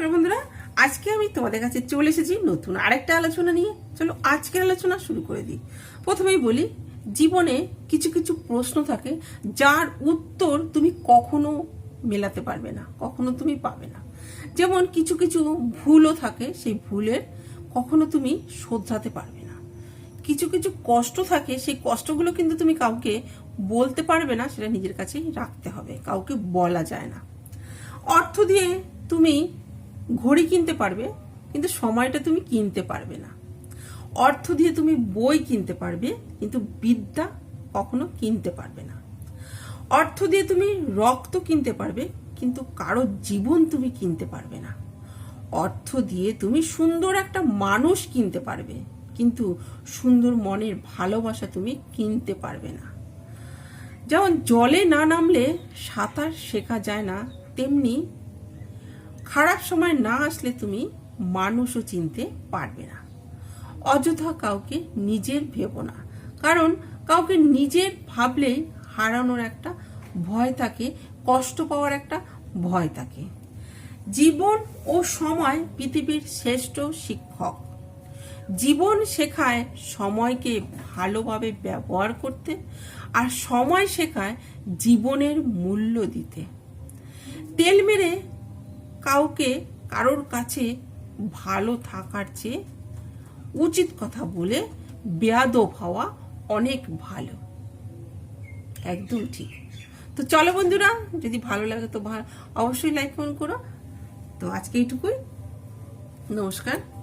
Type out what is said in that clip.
নমস্কার বন্ধুরা, আজকে আমি তোমাদের কাছে চলে এসেছি নতুন আরেকটা আলোচনা নিয়ে। চলো, আজকের আলোচনা শুরু করে দিই। প্রথমেই বলি, জীবনে কিছু কিছু প্রশ্ন থাকে, যার উত্তর তুমি কখনো মেলাতে পারবে না, কখনো তুমি পাবে না। যেমন কিছু কিছু ভুলও থাকে, সেই ভুলের কখনো তুমি শোধরাতে পারবে না। কিছু কিছু কষ্ট থাকে, সেই কষ্টগুলো কিন্তু তুমি কাউকে বলতে পারবে না, সেটা নিজের কাছেই রাখতে হবে, কাউকে বলা যায় না। অর্থ দিয়ে তুমি ঘড়ি কিনতে পারবে, কিন্তু সময়টা তুমি কিনতে পারবে না। অর্থ দিয়ে তুমি বই কিনতে পারবে, কিন্তু বিদ্যা কখনো কিনতে পারবে না। অর্থ দিয়ে তুমি রক্ত কিনতে পারবে, কিন্তু কারও জীবন তুমি কিনতে পারবে না। অর্থ দিয়ে তুমি সুন্দর একটা মানুষ কিনতে পারবে, কিন্তু সুন্দর মনের ভালোবাসা তুমি কিনতে পারবে না। যেমন জলে না নামলে সাঁতার শেখা যায় না, তেমনি খারাপ সময় না আসলে তুমি মানুষও চিনতে পারবে না। অযথা কাউকে নিজের ভেবো না। কারণ কাউকে নিজের ভাবলেই হারানোর একটা ভয় থাকে, কষ্ট পাওয়ার একটা ভয় থাকে। জীবন ও সময় পৃথিবীর শ্রেষ্ঠ শিক্ষক। জীবন শেখায় সময়কে ভালোভাবে ব্যবহার করতে আর সময় শেখায় জীবনের মূল্য দিতে। তেল মেরে কাউকে কারোর কাছে ভালো থাকার চেয়ে উচিত কথা বলে বেয়াদব হওয়া অনেক ভালো। একদম ঠিক। তো চলো বন্ধুরা, যদি ভালো লাগে তো অবশ্যই লাইক ফোন করো। তো আজকে এইটুকুই। নমস্কার।